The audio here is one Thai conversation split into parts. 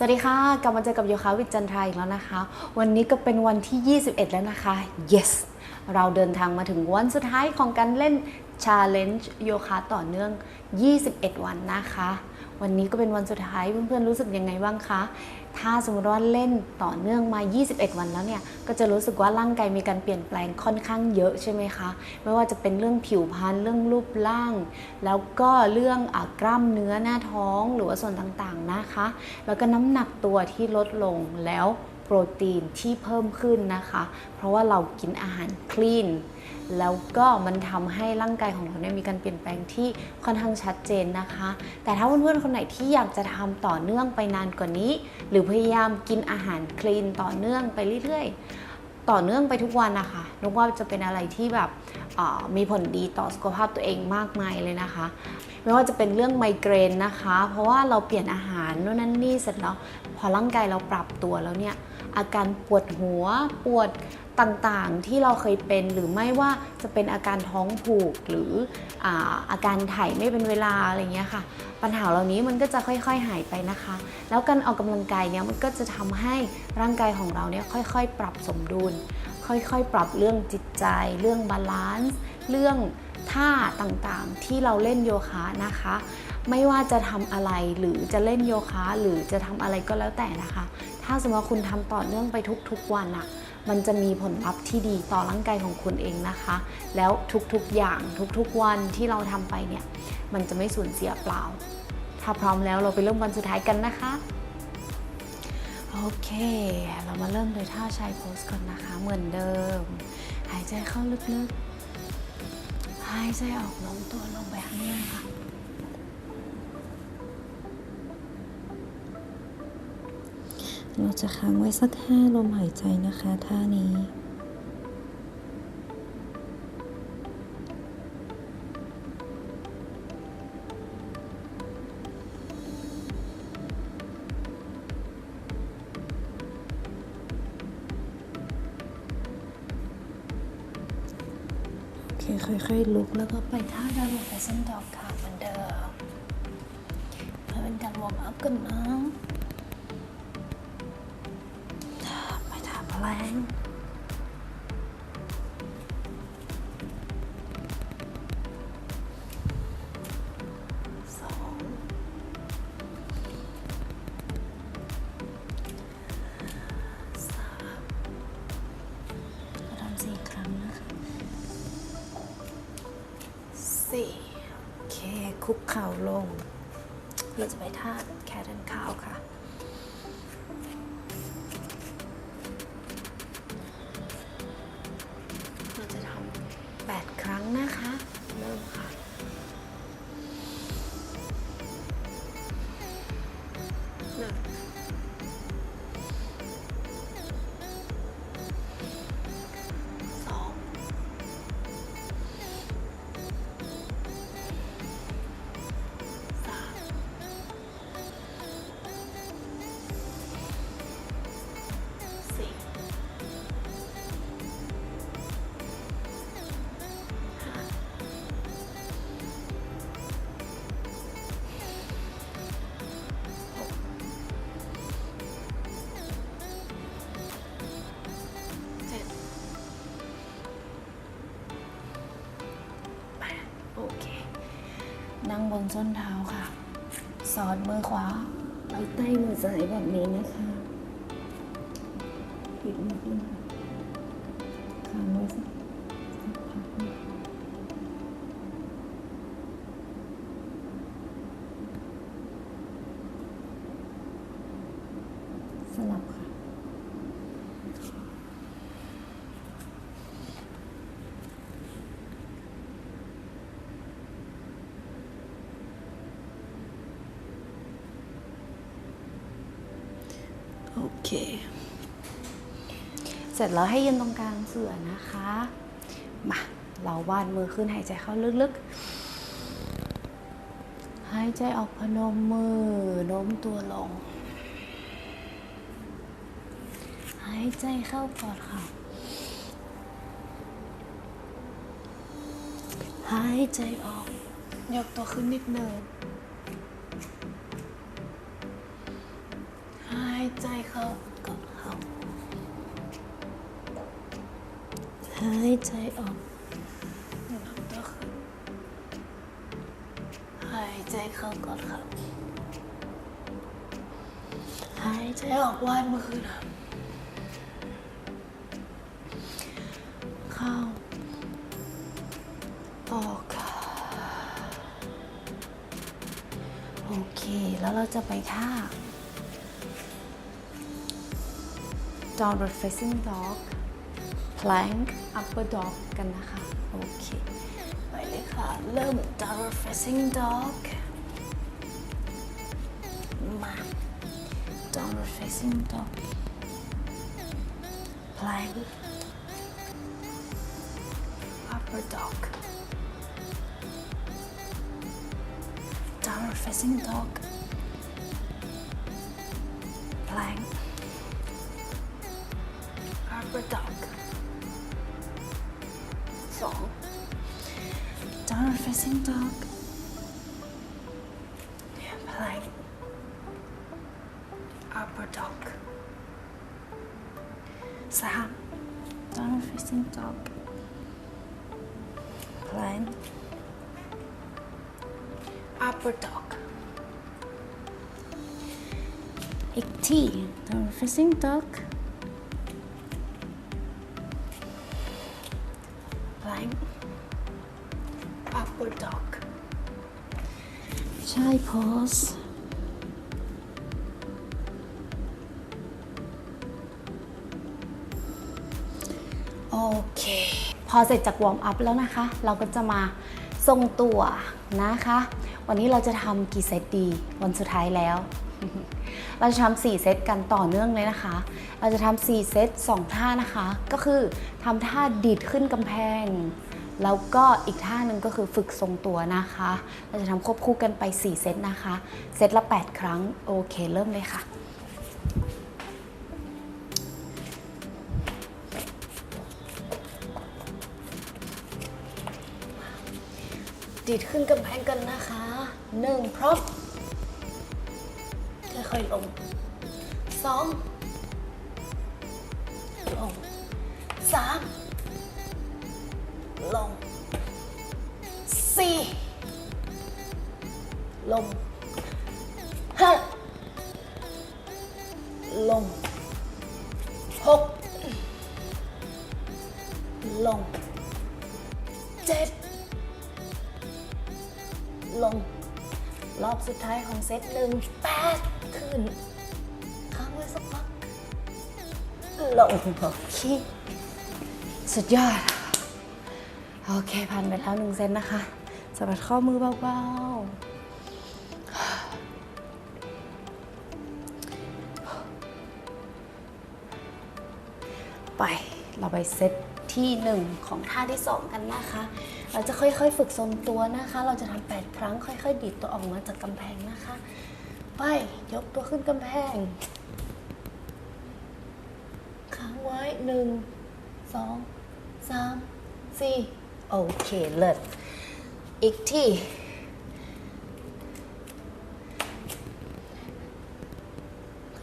สวัสดีค่ะ กลับมาเจอกับโยคะวิจันทราอีกแล้วนะคะ วันนี้ก็เป็นวันที่ 21 แล้วนะคะ yes เราเดินทางมาถึงวันสุดท้ายของการเล่น challenge โยคะต่อเนื่อง 21 วันนะคะ วันนี้ก็เป็นวันสุดท้ายเพื่อนๆรู้สึกยังไงบ้างคะ ถ้าสมมติว่าเล่นต่อเนื่องมา 21 วันแล้วเนี่ย ก็จะรู้สึกว่าร่างกายมีการเปลี่ยนแปลงค่อนข้างเยอะใช่ไหมคะ ไม่ว่าจะเป็นเรื่องผิวพรรณ เรื่องรูปร่าง แล้วก็เรื่องอกล้ามเนื้อหน้าท้องหรือว่าส่วนต่างๆนะคะ แล้วก็น้ำหนักตัวที่ลดลงแล้ว โปรตีนที่เพิ่มขึ้นนะคะ เพราะว่าเรากินอาหารคลีนแล้วก็มันทำให้ร่างกายของเราเนี่ยมีการเปลี่ยนแปลงที่ค่อนข้างชัดเจนนะคะ แต่ถ้าเพื่อนๆคนไหนที่อยากจะทำต่อเนื่องไปนานกว่านี้ หรือพยายามกินอาหารคลีนต่อเนื่องไปเรื่อยๆ ต่อเนื่องไปทุกวันนะคะนึกว่าจะเป็นอะไรที่แบบมีผลดีต่อสุขภาพตัวเองมากมายเลยนะคะ ไม่ว่าจะเป็นเรื่องไมเกรนนะคะ เพราะว่าเราเปลี่ยนอาหารนู่นนั่นนี่เสร็จแล้ว พอร่างกายเราปรับตัวแล้วเนี่ยอาการปวดหัวปวดต่างๆที่เราเคยเป็นหรือไม่ว่าจะเป็นอาการท้องผูกหรืออาอาการถ่ายไม่เป็นเวลาอะไรเงี้ยค่ะ ปัญหาเหล่านี้มันก็จะค่อยๆหายไปนะคะ แล้วการออกกำลังกายเนี่ยมันก็จะทำให้ร่างกายของเราเนี่ยค่อยๆ ปรับสมดุล ค่อยๆ ปรับเรื่องจิตใจ เรื่องบาลานซ์เรื่อง ท่าต่างๆที่เราเล่นโยคะนะคะ ไม่ว่าจะทำอะไรหรือจะเล่นโยคะ หรือจะทำอะไรก็แล้วแต่นะคะ ถ้าสมมติว่าคุณทำต่อเนื่องไปทุกๆวันอะมันจะมีผลลัพธ์ที่ดีต่อร่างกายของคุณเองนะคะ แล้วทุกๆอย่างทุกๆวันที่เราทำไปเนี่ย มันจะไม่สูญเสียเปล่า ถ้าพร้อมแล้วเราไปเริ่มวันสุดท้ายกันนะคะ โอเค เรามาเริ่มโดยท่าชายโพสก่อนนะคะ เหมือนเดิม หายใจเข้าลึกๆ หายใจออกลงตัวลงไปข้างล่างค่ะ เราจะค้างไว้สักห้าลมหายใจนะคะท่านี้ ค่อยๆลุกแล้วก็ไปท่าดาวลงไปเส้นดอกค่ะเหมือนเดิมเพื่อเป็นการวอร์มอัพกันนะไปทำแรง คุกเข่าลง เราจะไปท่าแคทแอนคาวค่ะ บนส้นเท้าค่ะ สอดมือขวาไปใต้มือซ้ายแบบนี้นะคะ เค เสร็จแล้วให้ยืนตรงกลางเสือนะคะ มาเราวาดมือขึ้นหายใจเข้าลึกๆ หายใจออกพนมมือโน้มตัวลง หายใจเข้ากอดเข่าหายใจออก ยกตัวขึ้นนิดหนึ่ง เข้าก็เข้าหายใจออกนับก็ขึ้นหายใจเข้าก่อนครับหายใจออกวาดมือนะเข้าออกโอเค แล้วเราจะไปท่า downward facing dog plank upper dog กันนะคะ โอเค ไปเลยค่ะ เริ่ม downward facing dog มา downward facing dog plank upper dog downward facing dog plank upper dog สอง downward facing dog plank upper dog สาม downward facing dog plank upper dog อีกที downward facing dog plank upper dog ใช่ pause โอเค พอเสร็จจากวอร์มอัพแล้วนะคะ เราก็จะมาทรงตัวนะคะ วันนี้เราจะทำกี่เซตดี วันสุดท้ายแล้ว เราจะทำ4เซตกันต่อเนื่องเลยนะคะ เราจะทำ4เซต2ท่านะคะ ก็คือทำท่าดีดขึ้นกำแพง แล้วก็อีกท่าหนึ่งก็คือฝึกทรงตัวนะคะ เราจะทำควบคู่กันไป 4 เซตนะคะ เซตละ 8 ครั้ง โอเค เริ่มเลยค่ะดีดขึ้นกำแพงกันนะคะ1พร้อมค่อยๆลง2าม ลงสี่ลงห้าลงหกลงเจ็ดลง รอบสุดท้ายของเซตหนึ่งแปดขึ้น ค้างไว้สักพักลงโอเค สุดยอด โอเคผ่านไปแล้วหนึ่งเซตนะคะสะบัดข้อมือเบาๆ ไป เราไปเซตที่หนึ่งของท่าที่สองกันนะคะ เราจะค่อยๆ ฝึกทรงตัวนะคะ เราจะทำแปดครั้งค่อยๆ ดีดตัวออกมาจากกำแพงนะคะ ไป ยกตัวขึ้นกำแพง ค้างไว้หนึ่งสอง สามสี่โอเคเลิศอีกที่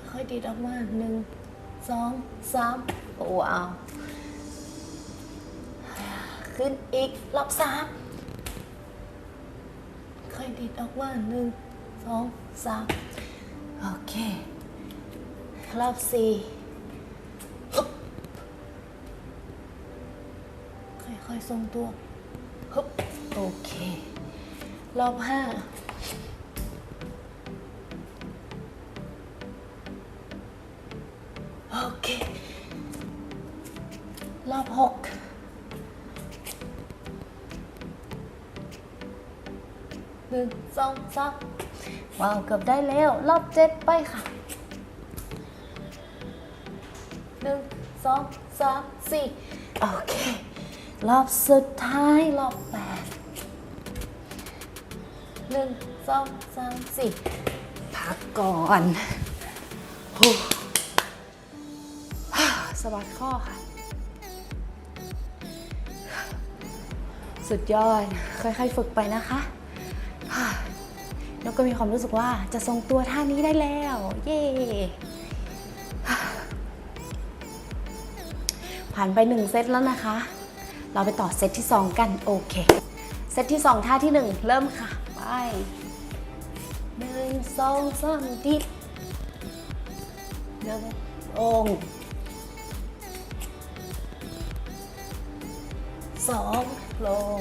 ค่อยดีดออกมาหนึ่งสองสามว้าว ขึ้นอีกรอบสามค่อยดีดออกมาหนึ่งสองสามโอเครอบสี่ฮึบค่ อยๆทรงตัวฮึบโอเค รอบห้าโอเค รอบหกหนึ่งสองสามว้าวเกือบได้แล้ว รอบเจ็ดไปค่ะหนึ่งสองสามสี่ รอบสุดท้ายรอบแปดหนึ่งสองสามสี่พักก่อนโอ้สะบัดข้อค่ะ สุดยอด ค่อยๆฝึกไปนะคะแล้วก็มีความรู้สึกว่าจะทรงตัวท่านี้ได้แล้ว เย้ผ่านไปหนึ่งเซตแล้วนะคะ เราไปต่อเซตที่ 2 กันโอเค เซตที่ 2 ท่าที่ 1 เริ่มค่ะ ไปหนึ่งสองสามดิบหนึ่งองสองลง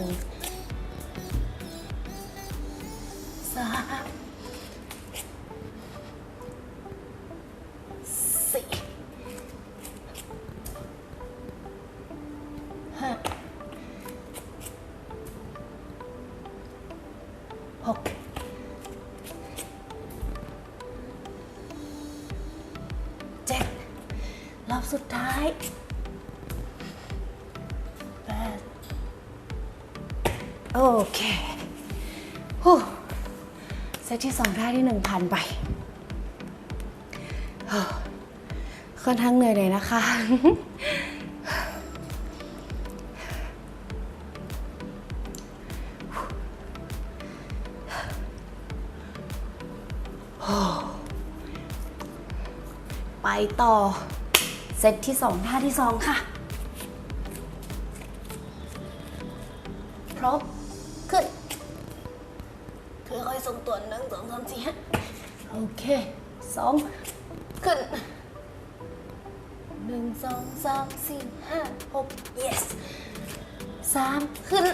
ตที่สองท่าที่หนึ่งผ่านไปค่อนข้างเหนื่อยเลยนะคะ ไปต่อ เซตที่สองท่าที่สองค่ะพร้อ โอเคสองขึ้นหนึ่งสองสามสี่ห้าหก yes สามขึ้น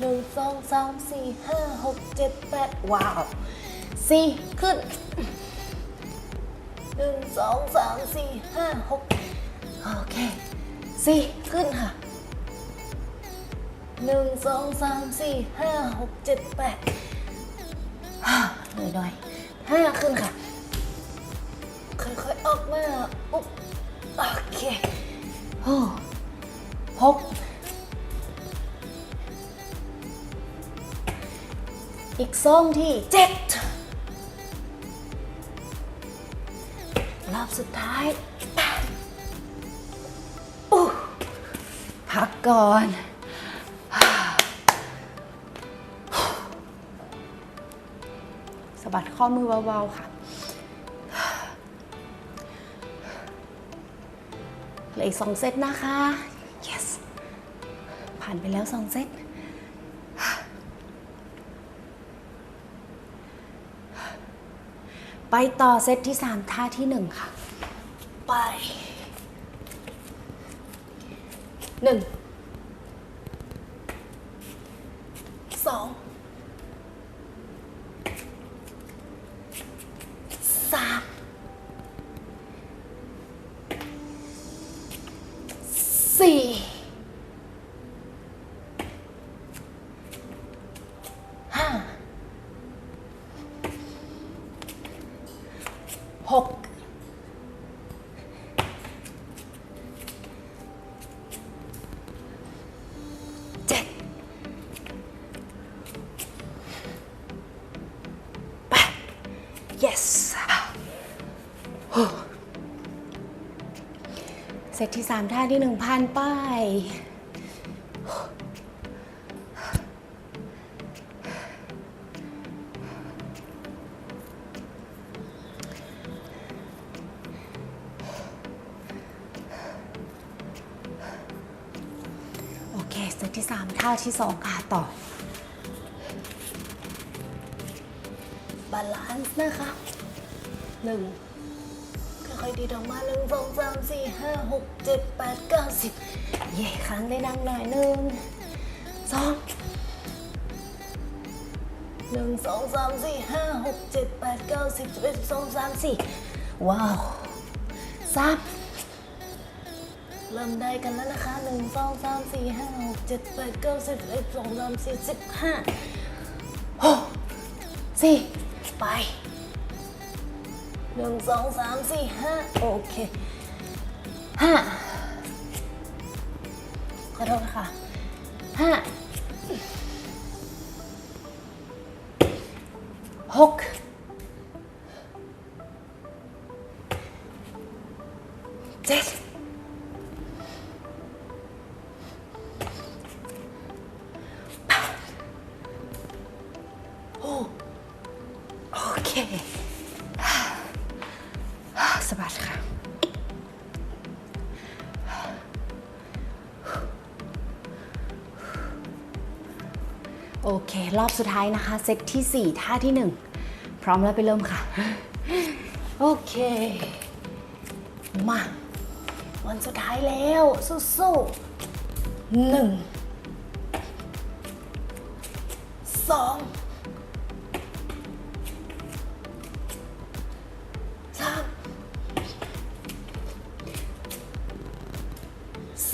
หนึ่งสองสามสี่ห้าหกเจ็ดแปดว้าวสี่ขึ้นหนึ่งสองสามสี่ห้าหกโอเคสี่ขึ้นค่ะหนึ่งสองสามสี่ห้าหกเจ็ดแปด หน่อยห้าขึ้นค่ะ ค่อยๆออกมาอุ๊บโอเคโอ้หกอีกซองที่เจ็ดรอบสุดท้ายอู้พักก่อน ข้อมือเบาๆค่ะ เหลืออีกสองเซตนะคะ yes ผ่านไปแล้วสองเซตไปต่อเซตที่ 3 ท่าที่ 1 ค่ะ ไป 1 2 yes เซตที่สามท่าที่หนึ่งพันไปโอเค เซตที่3ท่าที่2ค่ะต่อ นซ์นะคะหนึ่งค่อยๆดีดออกมาหนึ่งสองสามสี่ห้าหกเจ็ดแปดเก้าสิบเย่ครั้งได้ดังหน่อยหนึ่งสองหนึ่งสองสามสี่ห้าหกเจ็ดแปดเก้าสิบสิบเอ็ดสิบสองสามสี่ว้าวสามเริ่มได้กันแล้วนะคะหนึ่งสองสามสี่ห้าหกเจ็ดแปดเก้าสิบเอ็ดสองสามสี่สิบห้าหกสี่ ไปหนึ่งสองสามสี่ห้าโอเคห้าขอโทษค่ะห้าหก สะบัดค่โอเค รอบสุดท้ายนะคะ เซตที่ 4 ท่าที่ 1 พร้อมแล้วไปเริ่มค่ะ โอเค มา วันสุดท้ายแล้ว สู้ๆหนึ่งสอง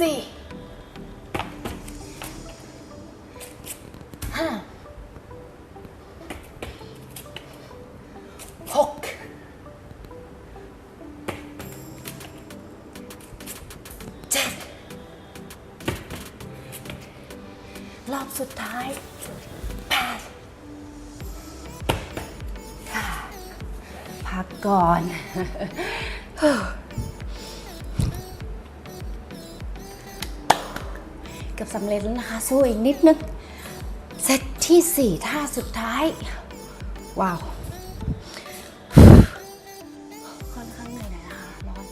สี่ห้าหกเจ็ดรอบสุดท้ายแปดค่ะพักก่อน สำเร็จแล้วนะคะสู้อีกนิดนึงเซตที่ 4 ท่าสุดท้าย ว้าวค่อนข้างเหนื่อยหน่อยนะคะร้อน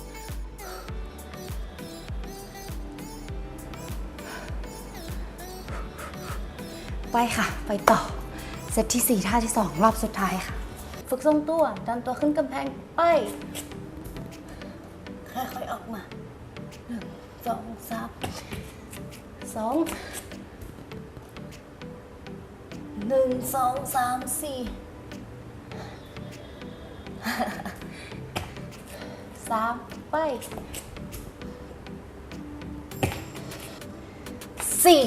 ไปค่ะ ไปต่อ เซตที่ 4 ท่าที่ 2 รอบสุดท้ายค่ะ ฝึกทรงตัวดันตัวขึ้นกำแพงไปค่อยๆออกมาหนึ่งสองสาม สองหนึ่งสองสามสี่สามไปสี่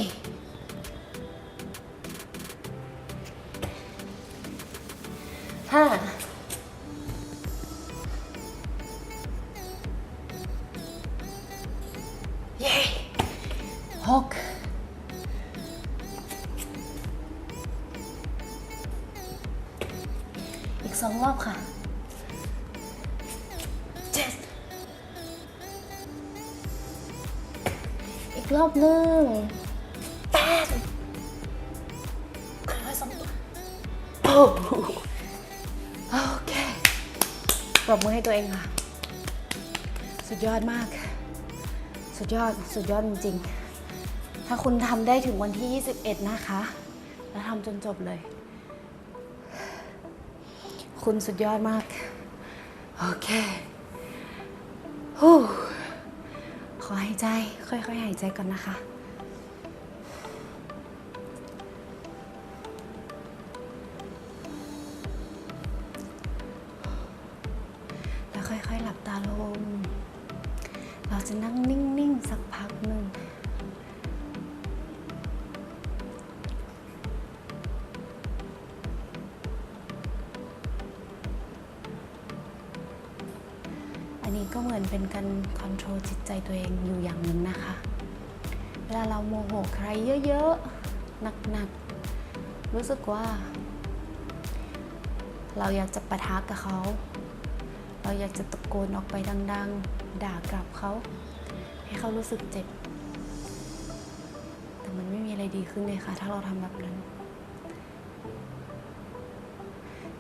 รอบหนึ่งแปดค่อยๆสองตัวโอ้โหโอเคปรบมือให้ตัวเองค่ะ สุดยอดมาก สุดยอด สุดยอดจริงๆ ถ้าคุณทำได้ถึงวันที่ 21 นะคะ แล้วทำจนจบเลย คุณสุดยอดมาก โอเคฮู้ขอ ใจค่อยๆหายใจก่อนนะคะ มือนเป็นการคอนโทรลจิตใจตัวเองอยู่อย่างหนึ่งนะคะ เวลาเราโมโหใครเยอะๆหนักๆ รู้สึกว่า เราอยากจะปะทะกับเขา เราอยากจะตะโกนออกไปดัง ๆ ด่ากลับเขา ให้เขารู้สึกเจ็บ แต่มันไม่มีอะไรดีขึ้นเลยค่ะ ถ้าเราทำแบบนั้น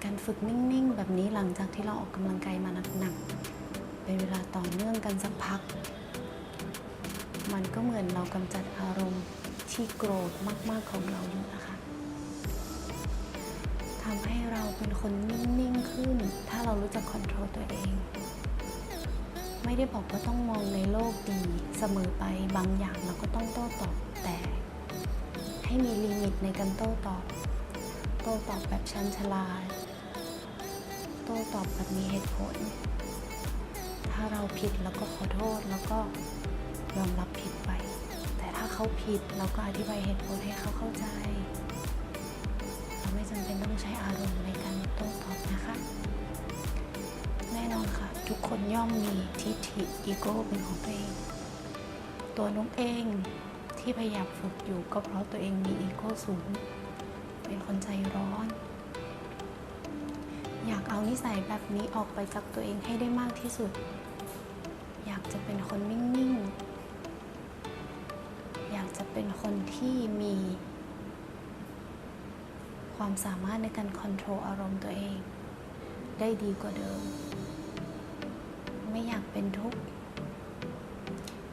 การฝึกนิ่ง ๆ แบบนี้หลังจากที่เราออกกำลังกายมาหนัก ๆ เป็นเวลาต่อเนื่องกันสักพัก มันก็เหมือนเรากำจัดอารมณ์ที่โกรธมาก ๆ ของเราอยู่นะคะทำให้เราเป็นคนนิ่ง ๆ ขึ้น ถ้าเรารู้จักคอนโทรลตัวเอง ไม่ได้บอกว่าต้องมองในโลกดีเสมอไปบางอย่างเราก็ต้องโต้ตอบแต่ให้มีลิมิตในการโต้ตอบ โต้ตอบแบบชันฉลาด โต้ตอบแบบมีเหตุผลาเราผิดเราก็ขอโทษแล้วก็ยอมรับผิดไป แต่ถ้าเขาผิดเราก็อธิบายเหตุผลให้เขาเข้าใจ เราไม่จำเป็นต้องใช้อารมณ์ในการโต้ตอบนะคะ แน่นอนค่ะ ทุกคนย่อมมีทิฏฐิอีโก้เป็นของตัวเอง ตัวนุ๊กเองที่พยายามฝึกอยู่ก็เพราะตัวเองมีอีโก้สูง เป็นคนใจร้อนอยากเอานิสัยแบบนี้ออกไปจากตัวเองให้ได้มากที่สุดากจะเป็นคนนิ่ง ๆ อยากจะเป็นคนที่มี ความสามารถในการคอนโทรลอารมณ์ตัวเอง ได้ดีกว่าเดิม ไม่อยากเป็นทุกข์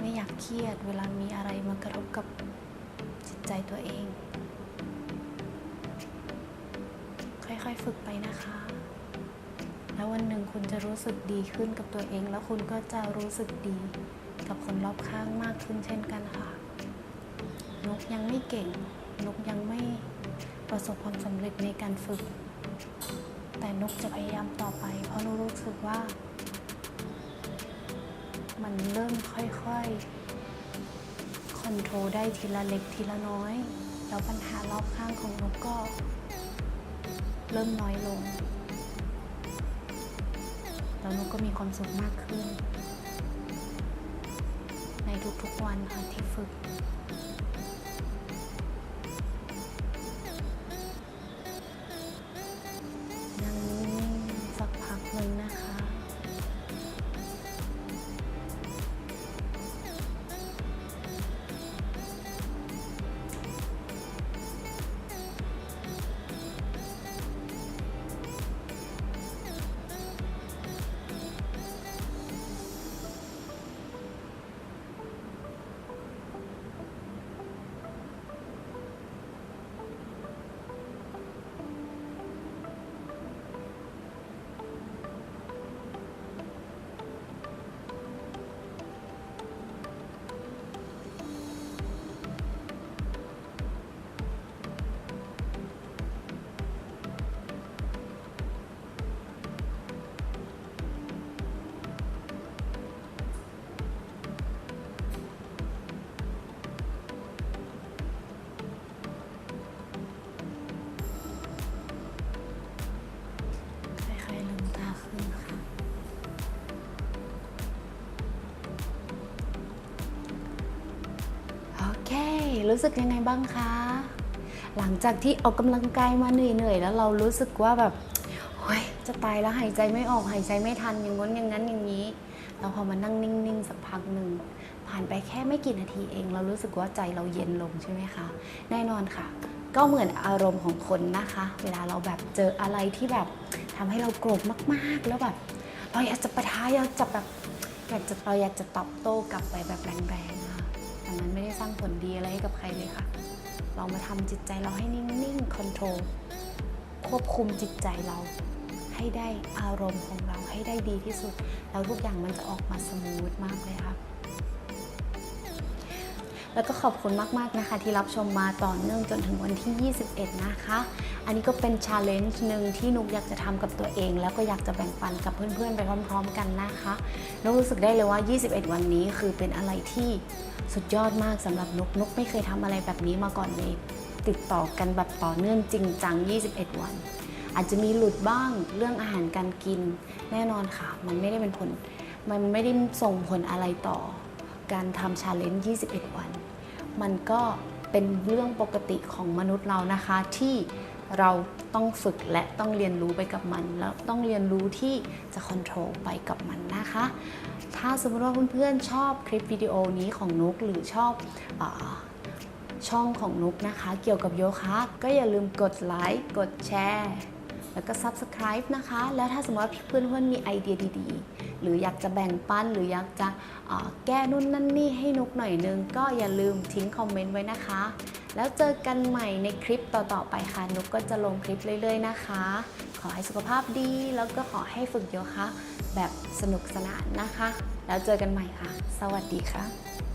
ไม่อยากเครียดเวลามีอะไรมากระทบกับจิตใจตัวเอง ค่อย ๆ ฝึกไปนะคะ แล้ววันหนึ่งคุณจะรู้สึกดีขึ้นกับตัวเอง แล้วคุณก็จะรู้สึกดีกับคนรอบข้างมากขึ้นเช่นกันค่ะ นกยังไม่เก่ง นกยังไม่ประสบความสำเร็จในการฝึก แต่นกจะพยายามต่อไป เพราะนกรู้สึกว่า มันเริ่มค่อยๆคอนโทรลได้ทีละเล็กทีละน้อย แล้วปัญหารอบข้างของนกก็ เริ่มน้อยลง แล้วนกก็มีความสุขมากขึ้น ในทุกๆวันค่ะที่ฝึก รู้สึกยังไงบ้างคะ หลังจากที่ออกกำลังกายมาเหนื่อยๆแล้วเรารู้สึกว่าแบบโอ้ยจะตายแล้วหายใจไม่ออกหายใจไม่ทันอย่างง้นอย่างนั้นอย่างนี้ เราพอมานั่งนิ่งๆสักพักหนึ่งผ่านไปแค่ไม่กี่นาทีเอง เรารู้สึกว่าใจเราเย็นลงใช่ไหมคะแน่นอนค่ะ ก็เหมือนอารมณ์ของคนนะคะ เวลาเราแบบเจออะไรที่แบบทำให้เราโกรธมากๆ แล้วแบบเราอยากจะปะทะอยากจะแบบอยากจะเราอยากจะตอบโต้กลับไปแบบแรง แต่มันไม่ได้สร้างผลดีอะไรให้กับใครเลยค่ะ เรามาทำจิตใจเราให้นิ่งๆคอนโทรลควบคุมจิตใจเรา ให้ได้อารมณ์ของเราให้ได้ดีที่สุด แล้วทุกอย่างมันจะออกมาสมูทมากเลยค่ะแล้วก็ขอบคุณมาก ๆ นะคะ ที่รับชมมาต่อเนื่องจนถึงวันที่ 21 นะคะ อันนี้ก็เป็นชาเลนจ์หนึ่งที่นุกอยากจะทำกับตัวเอง แล้วก็อยากจะแบ่งปันกับเพื่อน ๆ ไปพร้อม ๆ กันนะคะนุกรู้สึกได้เลยว่า 21 วันนี้คือเป็นอะไรที่ สุดยอดมากสำหรับนุกนุกไม่เคยทำอะไรแบบนี้มาก่อนเลยติดต่อกันแบบต่อเนื่องจริงจัง 21 วัน อาจจะมีหลุดบ้างเรื่องอาหารการกินแน่นอนค่ะ มันไม่ได้เป็นผล มันไม่ได้ส่งผลอะไรต่อ การทำชาเลนจ์21 วัน มันก็เป็นเรื่องปกติของมนุษย์เรานะคะที่ เราต้องฝึกและต้องเรียนรู้ไปกับมัน แล้วต้องเรียนรู้ที่จะคอนโทรลไปกับมันนะคะ ถ้าสมมติว่าเพื่อนๆชอบคลิปวิดีโอนี้ของนุกหรือชอบอช่องของนุกนะคะ เกี่ยวกับโยคะ ก็อย่าลืมกดไลค์กดแชร์ แล้วก็ Subscribe นะคะ แล้วถ้าสมมติว่าเพื่อนๆมีไอเดียดีๆ หรืออยากจะแบ่งปัน หรืออยากจะแก้นู่นนั่นนี่ให้นุกหน่อยนึง ก็อย่าลืมทิ้งคอมเมนต์ไว้นะคะ แล้วเจอกันใหม่ในคลิปต่อๆไปค่ะ นุกก็จะลงคลิปเรื่อยๆนะคะ ขอให้สุขภาพดี แล้วก็ขอให้ฝึกโยคะแบบสนุกสนานนะคะ แล้วเจอกันใหม่ค่ะ สวัสดีค่ะ